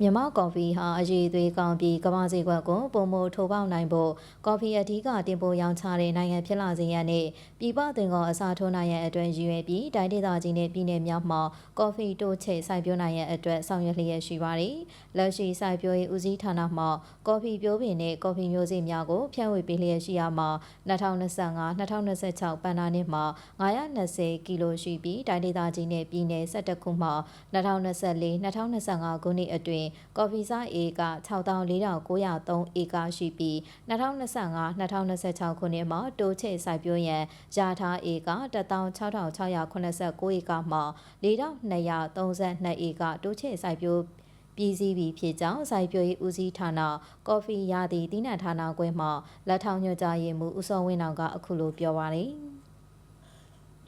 မြန်မာကော်ဖီဟာအရေးသွေးကောင်းပြီးကမ္ဘာစည်းကွက်ကိုပုံမထိုးပေါက်နိုင်ဖို့ကော်ဖီအဓိကတင်ပို့ရောင်းချတဲ့နိုင်ငံဖြစ်လာစေရန်နဲ့ပြည်ပသွင်းကုန်အစားထိုးနိုင်ရန်အတွက်ရည်ရွယ်ပြီးတိုင်းဒေသကြီးနဲ့ပြည်내များမှာကော်ဖီတိုးချိတ်စိုက်ပျိုးနိုင်ရန်အတွက်ဆောင်ရွက်လျက်ရှိပါတယ်။လက်ရှိစိုက်ပျိုးရေးဦးစီးဌာနမှကော်ဖီပြိုးပင်နဲ့ကော်ဖီမျိုးစေ့များကိုဖြန့်ဝေပေးလျက်ရှိရမှာ2025-2026ပန်နာနှစ်မှာ920ကီလိုရှိပြီးတိုင်းဒေသကြီးနဲ့ပြည်내17ခုမှ2024-2025ခုနှစ်အတွင်းကော်ဖီစားဧက64,903ဧကရှိပြီး2025-2026ခုနှစ်မှာတိုးချဲ့စိုက်ပျိုးရန်ယာထားဧက16,689ဧကမှ4,232ဧကတိုးချဲ့စိုက်ပျိုးပြည်စည်းပြီးဖြစ်ကြောင်းစိုက်ပျိုးရေးဦးစီးဌာနကော်ဖီရသည့်တည်နှံဌာနခွဲမှလက်ထောက်ညွှန်ကြားရေးမှူးဦးစောဝင်းအောင်ကအခုလိုပြောပါရယ်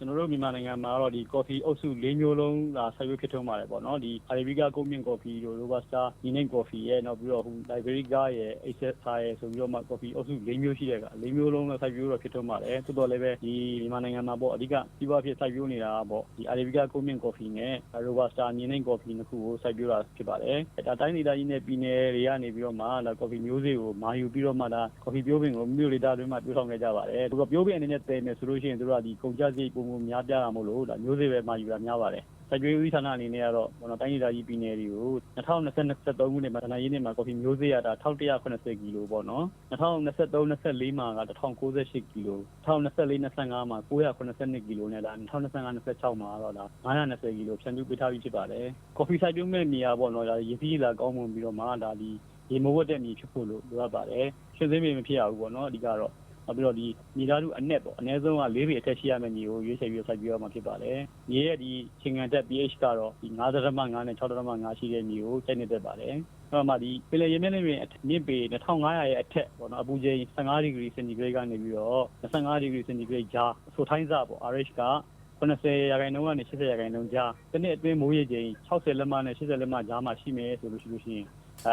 ကျွန်တော်တို့မြန်မာနိုင်ငံမှာတော့ဒီ coffee အုပ်စု၄မျိုးလုံးသာဆက်ရွေးဖြစ်ထွန်းပါတယ်ပေါ့နော်ဒီ Arabica ကုန်းမြင့် coffee တို့ Robusta ညီနေ coffee ရဲ့နောက်ပြီးတော့ဟို Liberica ရဲ့ Excelsa ရဲ့ဆိုပြီးတော့မှ coffee အုပ်စု၄မျိုးရှိတဲ့က၄မျိုးလုံးလည်းဆက်ရွေးတော့ဖြစ်ထွန်းပါတယ်တိုးတော်လည်းပဲဒီမြန်မာနိုင်ငံမှာပေါ့အဓိကစီးပွားဖြစ်ဆက်ရွေးနေတာပေါ့ဒီ Arabica ကုန်းမြင့် coffee နဲ့ Robusta ညီနေ coffee နှစ်ခုကိုဆက်ရွေးတာဖြစ်ပါတယ်ဒါတိုင်းဒေသကြီးနဲ့ပြည်နယ်တွေကနေပြီးတော့မှဒါ coffee မျိုးစေ့ကိုမာယူပြီးတော့မှဒါ coffee ပြိုးပင်ကိုမြို့လေတာတွင်မှပြောဆောင်ခဲ့ကြပါတယ်သူကပြိုးပင်အနေနဲ့တည်မယ်ဆိုလို့ရှိရင်သူတို့ကဒီကုန်ကြစရိတ်ပုံပုံများပြားတာမို့လို့ဒါမျိုးစေ့ပဲမာယူတာများပါတယ်စိုက်ပျိုးရေးဌာနအနေနဲ့ကတော့ကျွန်တော်တိုင်းဒေသကြီးပြည်နယ်တွေကို2023ခုနှစ်မှာဒဏ္ဍာရေးနှစ်မှာကော်ဖီမျိုးစေ့ရတာ1180ကီလိုပေါ့နော်2023 24မှာက1098ကီလို2024 25မှာ982ကီလိုနဲ့ဒါ2025 26မှာတော့ဒါ920ကီလိုဖြန့်ဖြူးပေးထားပြီးဖြစ်ပါတယ်ကော်ဖီစိုက်ပျိုးမဲ့နေရာပေါ့နော်ဒါရေကြီးလာကောင်းမွန်ပြီးတော့မှဒါဒီရေမဝတ်တဲ့မြေဖြစ်ဖို့လို့လိုအပ်ပါတယ်ရှင်သိမ်းမြေမဖြစ်ရဘူးပေါ့နော်အဓိကတော့ နောက်ပြီးတော့ဒီမြေသားစုအနက်ပေါ့အနည်းဆုံးက၄ပေအထက်ရှိရမယ့်မြေကိုရွေးချယ်ပြီးစိုက်ပြီးတော့မှဖြစ်ပါတယ်။မြေရဲ့ဒီချိန်ငံတက် pH ကတော့ဒီ9.5နဲ့6.5ရှိတဲ့မြေကိုစိုက်နေတတ်ပါတယ်။အဲ့မှာဒီပင်လယ်ရေမျက်နှာပြင်မြင့်ပေ2500ရဲ့အထက်ပေါ့နော်အပူချိန်15ဒီဂရီစင်တီဂရိတ်ကနေပြီးတော့25ဒီဂရီစင်တီဂရိတ်ကြားဆိုထိုင်းစပေါ့ RH က 90ရာခိုင်နှုန်းကနေ80ရာခိုင်နှုန်းကြားတစ်နှစ်အတွင်းမိုးရေချိန်60လက်မနဲ့80လက်မကြားမှာရှိမယ်ဆိုလို့ရှိလို့ရှိရင်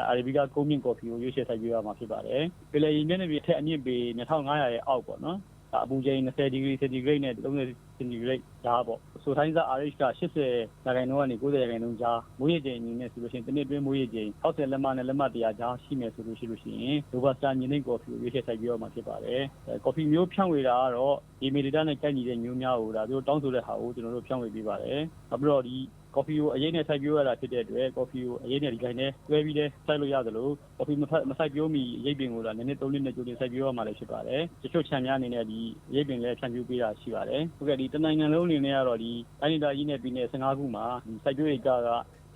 အာရီဘီကကုန်းမြင့်ကော်ဖီကိုရွေးချယ်ထိုက်ပြရမှာဖြစ်ပါတယ်။ပင်လယ်ရေမျက်နှာပြင်ထက်အမြင့်ပေ2500ရဲ့အောက်ပေါ့နော်။ အပူချိန်20ဒီဂရီစင်တီဂရိတ်နဲ့30စင်တီဂရိတ်ကြားပေါ့။ဆိုထိုင်းစား RH က80ရာခိုင်နှုန်းကနေ90ရာခိုင်နှုန်းကြားမိုးရေချိန်အနေနဲ့ဆိုလို့ရှိရင်တစ်နှစ်အတွင်းမိုးရေချိန်60လက်မနဲ့လက်မ100ကြားရှိမယ်ဆိုလို့ရှိလို့ရှိရင် Robusta ညီနေကော်ဖီကိုရွေးချယ်ထိုက်ပြရမှာဖြစ်ပါတယ်။ကော်ဖီမျိုးဖြန့်ဝေတာကတော့ဒီမီလီတာနဲ့ကြိုက်နေတဲ့မျိုးများကိုဒါတို့တောင်းဆိုတဲ့ဟာကိုကျွန်တော်တို့ဖြန့်ဝေပေးပါတယ်။နောက်ပြီးတော့ဒီ ကော်ဖီကိုအရေးနဲ့စိုက်ပျိုးရတာဖြစ်တဲ့အတွက်ကော်ဖီကိုအရေးနဲ့ဒီတိုင်းနဲ့တွဲပြီးလဲစိုက်လို့ရသလိုကော်ဖီမဖက်မစိုက်ပျိုးမီရိပ်ပင်ကိုဒါနည်းနည်းသုံးနှစ်နဲ့ကြိုတင်စိုက်ပျိုးရမှာလည်းဖြစ်ပါတယ်တချို့ခြံများအနေနဲ့ဒီရိပ်ပင်လည်းဖြန့်ဖြူးပေးတာရှိပါတယ်ဟုတ်ကဲ့ဒီတနိုင်ငံလုံးအနေနဲ့ကတော့ဒီတိုင်းဒေသကြီးနဲ့ပြည်နယ်15ခုမှာဒီစိုက်ပျိုးဧကက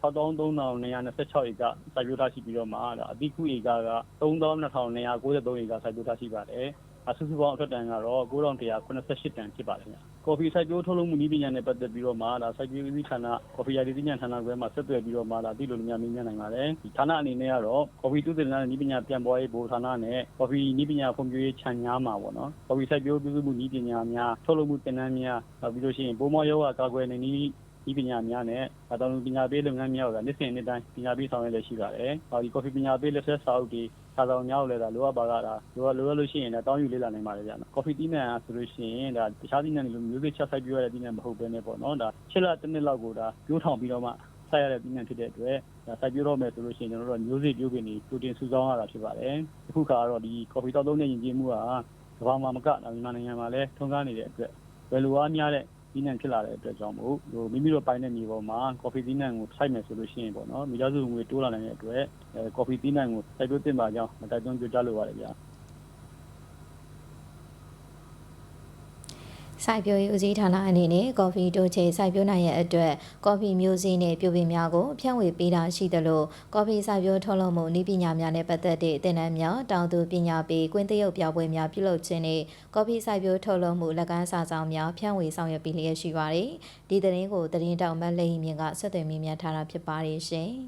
63,226ဧကစိုက်ပျိုးထားရှိပြီးတော့မှဒါအတိခုဧကက32,293ဧကစိုက်ပျိုးထားရှိပါတယ် အဆူဆူပေါင်းအထက်တန်ကတော့9188တန်ဖြစ်ပါတယ်ခင်ဗျ။ကော်ဖီစိုက်ပျိုးထုတ်လုပ်မှုနည်းပညာနဲ့ပတ်သက်ပြီးတော့မှဒါစိုက်ပျိုးရေးဌာနကော်ဖီရာသီပညာဌာနခွဲမှာဆက်သွယ်ပြီးတော့မှဒါသိလို့များမြင်နိုင်ပါတယ်။ဒီဌာနအနေနဲ့ကတော့ကော်ဖီတုသေနာနည်းပညာပြန်ပေါ်ရေးဘိုဌာနနဲ့ကော်ဖီနည်းပညာဖွံ့ဖြိုးရေးခြံများမှာပေါ့နော်။ကော်ဖီစိုက်ပျိုးပြုစုမှုနည်းပညာများထုတ်လုပ်မှုသင်တန်းများနောက်ပြီးလို့ရှိရင်ပိုးမောရောဂါကာကွယ်နေနည်း ဒီပညာများနဲ့အတောင်ပညာပေးလုပ်ငန်းများကနေ့စဉ်နေ့တိုင်းပညာပေးဆောင်ရွက်လည်းရှိပါတယ်။ဟောဒီကော်ဖီပညာပေးလက်ဆက်စာအုပ်တွေစာဆောင်များကိုလည်းဒါလိုအပ်ပါကဒါလိုအပ်လိုအပ်လို့ရှိရင်လည်းတောင်းယူလေ့လာနိုင်ပါတယ်ဗျာ။ကော်ဖီတီးနှံဆိုလို့ရှိရင်ဒါတခြားတီးနှံတွေလိုမျိုးစိချက်ဆိုင်ပြရတဲ့တီးနှံမဟုတ်ဘဲနဲ့ပေါ့နော်။ဒါချစ်လာတစ်နှစ်လောက်ကိုဒါပြိုးထောင်ပြီးတော့မှဆက်ရတဲ့တီးနှံဖြစ်တဲ့အတွက်ဒါစိုက်ပျိုးတော့မယ်ဆိုလို့ရှိရင်ကျွန်တော်တို့မျိုးစိပြိုးပင်တွေတူတင်စုဆောင်းရတာဖြစ်ပါတယ်။အခုခါကတော့ဒီကော်ဖီတောက်သုံးတဲ့ယဉ်ကျေးမှုကကမ္ဘာမှာမကမြန်မာနိုင်ငံမှာလည်းထုံးကားနေတဲ့အတွက်ဘယ်လိုအားများတဲ့ သီးနှံဖြစ်လာတဲ့အတွက်ကြောင့်မို့ဟိုမိမိတို့ပိုင်တဲ့မြေပေါ်မှာကော်ဖီသီးနှံကိုစိုက်မယ်ဆိုလို့ရှိရင်ပေါ့နော်မိသားစုငွေတိုးလာနိုင်တဲ့အတွက်အဲကော်ဖီသီးနှံကိုစိုက်ပျိုးတင်ပါကြောင်းတိုက်တွန်းကြိုးကြားလိုပါတယ်ဗျာ စိုက်ပျိုးရေးဦးစီးဌာနအနေနဲ့ကော်ဖီတိုးချေစိုက်ပျိုးနိုင်ရဲ့အတွက်ကော်ဖီမျိုးစေ့နဲ့ပြုပင်များကိုဖြန့်ဝေပေးတာရှိသလိုကော်ဖီစိုက်ပျိုးထုတ်လုပ်မှုနည်းပညာများနဲ့ပတ်သက်တဲ့သင်တန်းများတောင်သူပညာပေးကွင်းသရုပ်ပြပွဲများပြုလုပ်ခြင်းနဲ့ကော်ဖီစိုက်ပျိုးထုတ်လုပ်မှုလက်ကမ်းစာဆောင်များဖြန့်ဝေဆောင်ရွက်ပေးလျက်ရှိပါတယ်။ဒီသတင်းကိုသတင်းတောက်မက်လိမ့်မြင့်ကဆက်သွယ်မေးမြန်းထားတာဖြစ်ပါတယ်ရှင်။